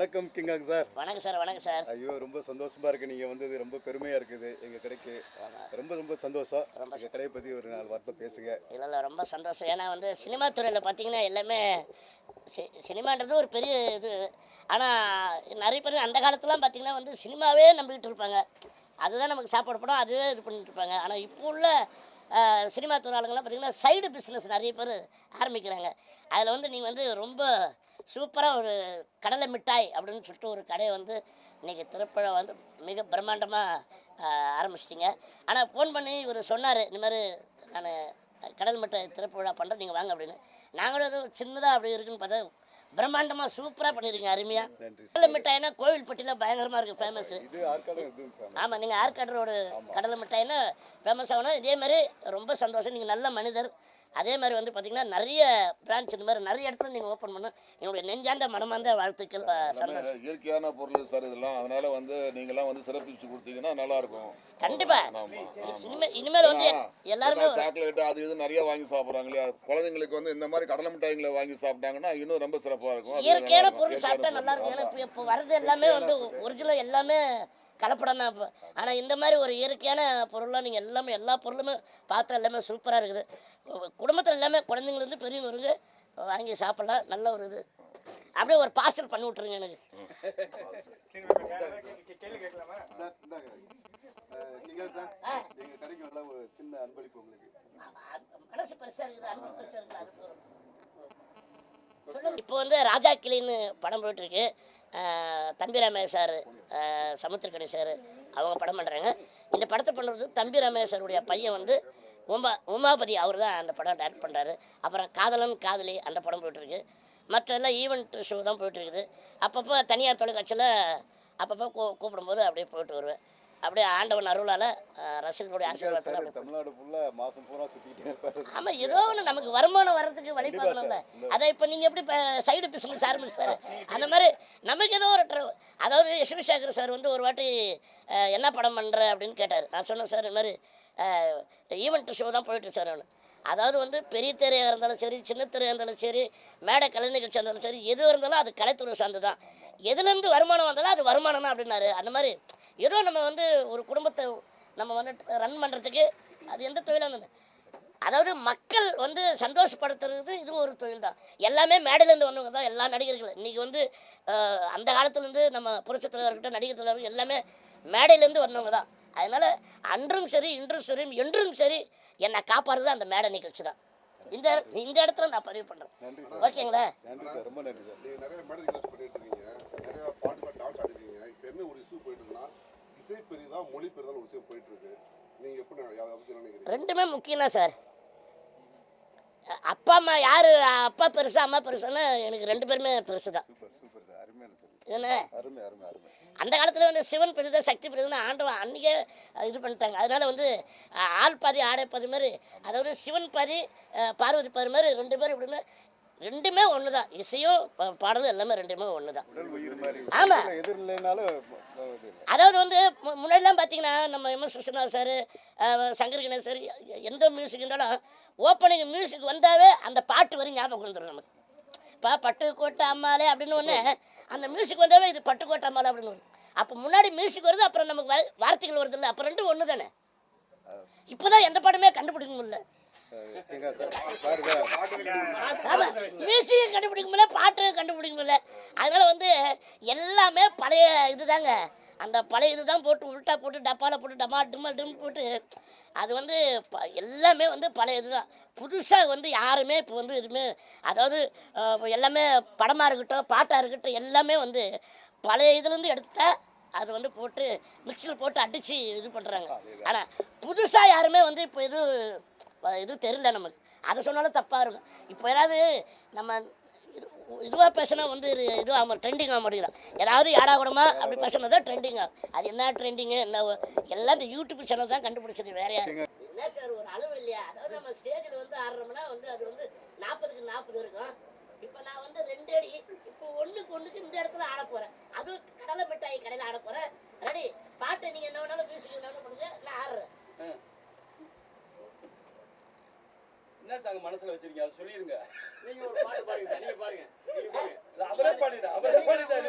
வணக்கம் King Kong sir வணக்கம் sir வணக்கம் சார் ஐயோ ரொம்ப சந்தோஷமா இருக்கு. நீங்க வந்தது ரொம்ப பெருமையா இருக்குது எங்க கடைக்கு. ரொம்ப ரொம்ப சந்தோஷம். எங்க கடையை பத்தி ஒரு நாலு வார்த்தை பேசுங்க. இல்லை இல்லை ரொம்ப சந்தோஷம். ஏன்னா வந்து சினிமா துறையில் பார்த்தீங்கன்னா எல்லாமே சினிமான்றது ஒரு பெரிய இது. ஆனால் நிறைய பேர் அந்த காலத்துலாம் பார்த்தீங்கன்னா வந்து சினிமாவே நம்பிக்கிட்டு இருப்பாங்க. அதுதான் நமக்கு சாப்பாடு படம் அதுவே இது பண்ணிட்டு இருப்பாங்க. ஆனால் இப்போ உள்ள சினிமா துறை பார்த்திங்கன்னா சைடு பிஸ்னஸ் நிறைய பேர் ஆரம்பிக்கிறாங்க. அதில் வந்து நீங்கள் வந்து ரொம்ப சூப்பராக ஒரு கடலை மிட்டாய் அப்படின்னு சொல்லிட்டு ஒரு கடையை வந்து இன்றைக்கி திருப்பழம் வந்து மிக பிரம்மாண்டமாக ஆரம்பிச்சிட்டிங்க. ஆனால் ஃபோன் பண்ணி இவர் சொன்னார் இந்த மாதிரி நான் கடல் மிட்டாய் திறப்பு விழா பண்ணுறேன் நீங்கள் வாங்க அப்படின்னு. நாங்களும் ஏதோ சின்னதாக அப்படி இருக்குன்னு பார்த்தா பிரம்மாண்டமாக சூப்பராக பண்ணியிருக்கீங்க அருமையாக நன்றி கடலை மிட்டாய்னா கோவில்பட்டியில் பயங்கரமாக இருக்குது ஃபேமஸ். ஆமாம் நீங்கள் ஆற்காடு ரோடு கடலை மிட்டாய்னா ஃபேமஸ் ஆகணும் இதே மாதிரி ரொம்ப சந்தோஷம். நீங்கள் நல்ல மனிதர். அதே மாதிரி வந்து பார்த்தீங்கன்னா நிறைய பிரான்ச் இந்த மாதிரி நிறைய இடத்துல நீங்கள் ஓப்பன் பண்ண என்னுடைய நெஞ்சார்ந்த மனமார்ந்த வாழ்த்துக்கள் சந்தோஷம். இயற்கையான பொருள் சார் இதெல்லாம். அதனால வந்து நீங்களாம் வந்து சிறப்பிச்சு கொடுத்தீங்கன்னா நல்லா இருக்கும் கண்டிப்பா. ஆமா, ஆமா. இனிமேல் இனிமேல் வந்து எல்லாருமே சாக்லேட் அது இது நிறைய வாங்கி சாப்பிடுறாங்க இல்லையா? குழந்தைங்களுக்கு வந்து இந்த மாதிரி கடலை மிட்டாய்களை வாங்கி சாப்பிட்டாங்கன்னா இன்னும் ரொம்ப சிறப்பா இருக்கும். இயற்கையான. பொருள் சாப்பிட்டா நல்லா இருக்கும். ஏன்னா இப்போ வர்றது எல்லாமே வந்து ஒரிஜினல் எல்லாமே கலப்படம் தான் இப்போ ஆனால் இந்த மாதிரி ஒரு இயற்கையான பொருளெலாம் நீங்கள் எல்லாமே எல்லா பொருளுமே பார்த்தா எல்லாமே சூப்பராக இருக்குது. குடும்பத்தில் எல்லாமே குழந்தைங்கலேருந்து பெரியவங்க இருங்க வாங்கி சாப்பிட்லாம். நல்ல ஒரு இது. அப்படியே ஒரு பார்சல் பண்ணி விட்ருங்க எனக்கு. மனசு இருக்குது அன்பு இருக்குது இப்போ வந்து ராஜா கிளின்னு படம் போயிட்டு இருக்கு. தம்பி ராமையா சார் சமுத்திரக்கணி சார் அவங்க படம் பண்ணுறாங்க இந்த படத்தை பண்ணுறது தம்பி ராமையா சாருடைய பையன் வந்து உமா உமாபதி அவர் தான் அந்த படம் டைரக்ட் பண்ணுறாரு அப்புறம் காதலன் காதலி அந்த படம் போயிட்டுருக்கு. மற்ற எல்லாம் ஈவெண்ட் ஷோ தான் போயிட்டு இருக்குது அப்பப்போ தனியார் தொலைக்காட்சியில் அப்பப்போ கூ கூப்பிடும்போது அப்படியே போயிட்டு வருவேன். அப்படியே ஆண்டவன் அருளால் ரசிகர்களுடைய ஆசீர்வாதத்தில் தமிழ்நாடு ஃபுல்லா மாசம் பூரா சுத்திட்டே இருப்பாரு. ஆமா ஏதோ ஒன்று நமக்கு வருமானம் வர்றதுக்கு வழி பார்க்கணும்ல. அதை இப்போ நீங்கள் எப்படி இப்போ சைடு பிஸ்னஸ் ஆரம்பிச்சாரு அந்த மாதிரி நமக்கு ஏதோ ஒரு அதாவது சேகர் சார் வந்து ஒரு வாட்டி என்ன படம் பண்ணுற அப்படின்னு கேட்டார். நான் சொன்னேன் சார் இந்த மாதிரி ஈவெண்ட் ஷோ தான் போயிட்டு சார் அவனு அதாவது வந்து பெரிய திரையாக இருந்தாலும் சரி சின்ன திரையாக இருந்தாலும் சரி மேடை கலை நிகழ்ச்சி இருந்தாலும் சரி எது இருந்தாலும் அது கலைத்துறை சார்ந்து தான் எதுலேருந்து வருமானம் வந்தாலும் அது வருமானம் தான் அப்படின்னாரு. அந்த மாதிரி ஏதோ நம்ம வந்து ஒரு குடும்பத்தை நம்ம வந்து ரன் பண்ணுறதுக்கு அது எந்த தொழிலாக இருந்தது அதாவது மக்கள் வந்து சந்தோஷப்படுத்துறது இதுவும் ஒரு தொழில் தான் எல்லாமே மேடையிலேருந்து வந்தவங்க தான் எல்லா நடிகர்களும். இன்றைக்கி வந்து அந்த காலத்துலேருந்து நம்ம புரட்சித் தலைவர் இருக்கட்டும் நடிகர் தலைவர் எல்லாமே மேடையிலேருந்து வந்தவங்க தான். அதனால் அன்றும் சரி இன்றும் சரி என்றும் சரி என்னை காப்பாடுறது அந்த மேடை நிகழ்ச்சி தான். இந்த இந்த இடத்துல நான் பதிவு பண்ணுறேன் ஓகேங்களா? நன்றி சார். ரொம்ப நன்றி சார். நிறைய மேடை நிகழ்ச்சி பண்ணிட்டு இருக்கீங்க நிறைய பாட்டு டான்ஸ் ஆடிருக்கீங்க. இப்போ என்ன ஒரு இஷ்யூ போயிட்டு இசை பெரிதா மொழி பெரிதா ஒரு விஷயம் போயிட்டு இருக்கு நீங்க எப்படி அதை பத்தி என்ன நினைக்கிறீங்க? ரெண்டுமே முக்கியம் தான் சார். அப்பா அம்மா யார்? அப்பா பெருசா அம்மா பெருசான்னு எனக்கு ரெண்டு பேருமே பெருசு தான் சூப்பர் சூப்பர் சார். அருமையான சொல்லு என்ன அருமை அருமை அருமை. அந்த காலத்தில் வந்து சிவன் பெரிதா சக்தி பெரிதுன்னு ஆண்டவன் அன்றைக்கே இது பண்ணிட்டாங்க. அதனால வந்து ஆள் பாதி ஆடை பாதி மாதிரி அதாவது சிவன் பாதி பார்வதி பாதி மாதிரி ரெண்டு பேரும் இப்படின்னு ரெண்டுமே ஒன்று தான் இசையும் பா- பாடலும் எல்லாமே ரெண்டுமே ஒன்று தான் உயிர் அதாவது வந்து முன்னாடிலாம் பார்த்தீங்கன்னா நம்ம M. S. Viswanath sir Shankar Ganesh sir எந்த மியூசிக் இருந்தாலும் ஓப்பனிங் மியூசிக் வந்தாவே அந்த பாட்டு வரையும் ஞாபகம் வந்துடும் நமக்கு. இப்போ பட்டுக்கோட்டை அம்மாலே அப்படின்னு ஒன்று அந்த மியூசிக் வந்தாவே இது பட்டுக்கோட்டை அம்மாலே அப்படின்னு வரும் அப்போ முன்னாடி மியூசிக் வருது அப்புறம் நமக்கு வார்த்தைகள் வருது இல்லை அப்போ ரெண்டும் ஒன்று தானே இப்போ தான் எந்த பாட்டுமே கண்டுபிடிக்க முடியல. ஆமாம் மியூசிக்கும் கண்டுபிடிக்க முடியல பாட்டும் கண்டுபிடிக்க முடியல. அதனால வந்து எல்லாமே பழைய இதுதாங்க. அந்த பழைய இதுதான் போட்டு உல்ட்டா போட்டு டப்பாவில் போட்டு டமா டிம்மா டும் போட்டு அது வந்து ப- எல்லாமே வந்து பழைய இதுதான். புதுசாக வந்து யாருமே இப்போ வந்து எதுவுமே அதாவது எல்லாமே படமாக இருக்கட்டும் பாட்டாக இருக்கட்டும் எல்லாமே வந்து பழைய இதுலேருந்து எடுத்தா அது வந்து போட்டு மிக்சியில் போட்டு அடித்து இது பண்ணுறாங்க ஆனால் புதுசாக யாருமே வந்து இப்போ இது இது தெரியல நமக்கு. அதை சொன்னாலும் தப்பாக இருக்கும். இப்போ ஏதாவது நம்ம இது இதுவாக பேசினா வந்து இது இது ஆக ட்ரெண்டிங் ஆக மாட்டேங்கிறான் ஏதாவது யாடா கூடமா அப்படி பேசினா தான் ட்ரெண்டிங் ஆகும் அது என்ன ட்ரெண்டிங்கு என்ன எல்லாம் இந்த யூடியூப் சேனல் தான் கண்டுபிடிச்சது வேற யாரு. என்ன சார் ஒரு அளவு இல்லையா? அதாவது நம்ம ஸ்டேஜில் வந்து ஆடுறோம்னா வந்து அது வந்து நாற்பதுக்கு நாற்பது இருக்கும். இப்போ நான் வந்து ரெண்டு அடி இப்போ ஒன்றுக்கு ஒன்றுக்கு இந்த இடத்துல ஆட போகிறேன் அதுவும் கடலை மிட்டாய் கடையில் ஆட போகிறேன் ரெடி. பாட்டை நீங்கள் என்ன வேணாலும் மியூசிக் என்ன வேணாலும் பண்ணுங்க. நான் ஆடுறேன். என்ன சாங் மனசுல வச்சிருக்கீங்க? அதை சொல்லிருங்க. நீங்க ஒரு பாட்டு பாருங்க சார் நீங்க பாருங்க நீங்க பாருங்க அவரே பாடிடு பாடிடு சார்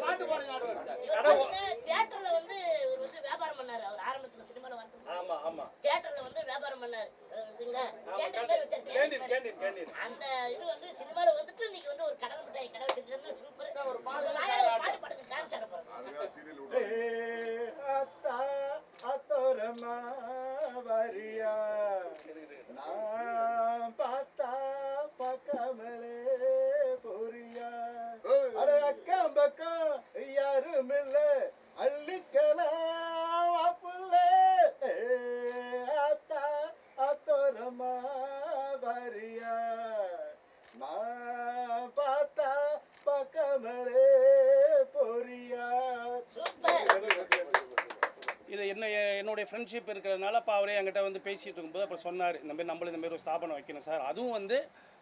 இவர் வந்து தியேட்டர்ல வந்து இவர் வந்து வியாபாரம் பண்ணாரு அவர் ஆரம்பத்துல சினிமால வந்து ஆமா ஆமா. தியேட்டர்ல வந்து வியாபாரம் பண்ணாரு. இதுங்க. கேண்டீன் பேர் வச்சாரு அந்த இது வந்து சினிமால வந்துட்டு இன்னைக்கு வந்து ஒரு கடை என்ன என்னுடைய ஃப்ரெண்ட்ஷிப் இருக்கிறதுனால அப்போ அவரே என்கிட்ட வந்து பேசிகிட்டு இருக்கும்போது அப்புறம் சொன்னார் இந்த மாதிரி நம்மளும் இந்தமாரி ஒரு ஸ்தாபனம் வைக்கணும் சார். அதுவும் வந்து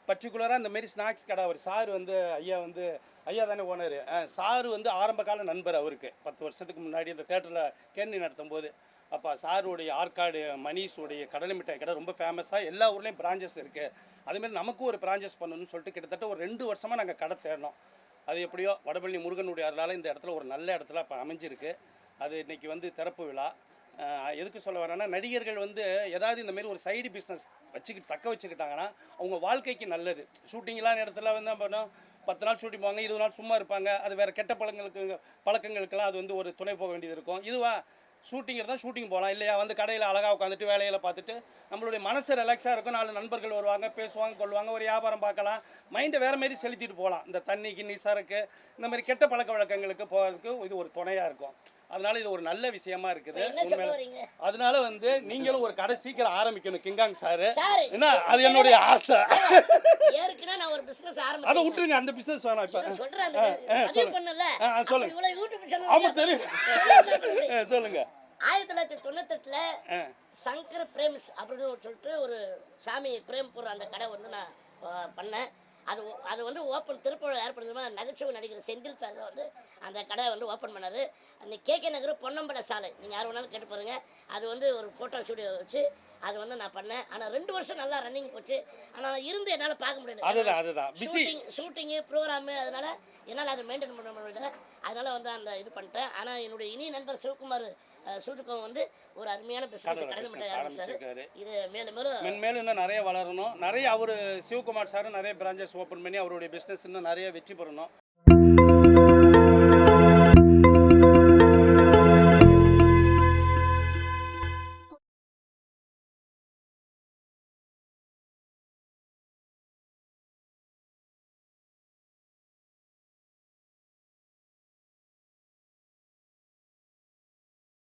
பர்டிகுலராக இந்த ஸ்நாக்ஸ் கடை அவர். சார் வந்து ஐயா வந்து ஐயா தானே ஓனர். சார் வந்து ஆரம்ப கால நண்பர் அவருக்கு. பத்து வருஷத்துக்கு முன்னாடி இந்த தேட்டரில் கேண்டி நடத்தும் போது அப்போ சாருடைய ஆற்காடு மணீஷுடைய கடலை மிட்டாய் கடை ரொம்ப ஃபேமஸாக எல்லா ஊர்லேயும் பிரான்ச்சஸ் இருக்குது அதுமாரி நமக்கும் ஒரு பிரான்ச்சஸ் பண்ணணும்னு சொல்லிட்டு கிட்டத்தட்ட ஒரு ரெண்டு வருஷமாக நாங்கள் கடை தேடினோம். அது எப்படியோ வடபள்ளி முருகனுடைய அருளால் இந்த இடத்துல ஒரு நல்ல இடத்துல இப்போ அமைஞ்சிருக்கு. அது இன்னைக்கு வந்து திறப்பு விழா. எதுக்கு சொல்ல வரேன்னா நடிகர்கள் வந்து ஏதாவது இந்த மாதிரி ஒரு சைடு பிஸ்னஸ் வச்சுக்கிட்டு தக்க வச்சுக்கிட்டாங்கன்னா அவங்க வாழ்க்கைக்கு நல்லது. ஷூட்டிங்லாம் இடத்துல வந்து பண்ணோம் பத்து நாள் ஷூட்டிங் போவாங்க இருபது நாள் சும்மா இருப்பாங்க. அது வேறு கெட்ட பழங்களுக்கு பழக்கங்களுக்கெல்லாம் அது வந்து ஒரு துணை போக வேண்டியது இருக்கும். இதுவா ஷூட்டிங் இருந்தால் ஷூட்டிங் போகலாம் இல்லையா வந்து கடையில் அழகாக உட்காந்துட்டு வேலையில் பார்த்துட்டு நம்மளுடைய மனசு ரிலாக்ஸாக இருக்கும். நாலு நண்பர்கள் வருவாங்க பேசுவாங்க கொள்வாங்க ஒரு வியாபாரம் பார்க்கலாம். மைண்டை வேறு மாரி செலுத்திட்டு போகலாம் இந்த தண்ணி கிண்ணி சரக்கு இந்த மாதிரி கெட்ட பழக்க வழக்கங்களுக்கு போகிறதுக்கு இது ஒரு துணையாக இருக்கும். அதனால இது ஒரு நல்ல விஷயமா இருக்குது. அதனால வந்து நீங்களும் ஒரு கடை சீக்கிரம் ஆரம்பிக்கணும். King Kong sir. சார் என்ன? அது என்னுடைய ஆசை. அதை விட்டுருங்க அந்த பிசினஸ் வேணாம் இப்போ. சொல்லுங்க. ஆமா தெரியும். சொல்லுங்க. ஆயிரத்தி தொள்ளாயிரத்தி தொண்ணூத்தெட்டுல. சங்கர் பிரேம்ஸ் அப்படின்னு சொல்லிட்டு ஒரு சாமி பிரேம்பூர் அந்த கடை வந்து நான் பண்ணேன். அது ஓ- அது வந்து ஓப்பன் திருப்பூர் ஏற்படுத்துமா நகைச்சுவை நடிகர் செந்தில் சார் வந்து அந்த கடை வந்து ஓப்பன் பண்ணாரு. அந்த கேகே நகர் பொன்னம்பட சாலை. நீங்கள் யார் வேணாலும் கேட்டு பாருங்கள் அது வந்து ஒரு ஃபோட்டோ ஸ்டூடியோ வச்சு அது வந்து நான் பண்ணேன். ஆனால் ரெண்டு வருஷம் நல்லா ரன்னிங் போச்சு. ஆனால் இருந்து என்னால் பார்க்க முடியல. அதுதான், அதுதான். ஷூட்டிங் ஷூட்டிங்கு ப்ரோக்ராமு அதனால என்னால் அதை மெயின்டைன் பண்ண முடியல. அதனால வந்து அந்த இது பண்ணிட்டேன். ஆனால் என்னுடைய இனிய நண்பர் சிவகுமார் சூட்டுக்கம் வந்து ஒரு அருமையான business மிட்டாய் ஆரம்பிச்சாரு. ஆரம்பிச்சிருக்காரு. இது மேலும் மேலும் மென்மேலும் இன்னும் நிறைய வளரணும். நிறைய அவர் சிவகுமார் சாரும் நிறைய பிரான்ச்சஸ் ஓப்பன் பண்ணி அவருடைய பிஸ்னஸ் இன்னும் நிறைய வெற்றி பெறணும்.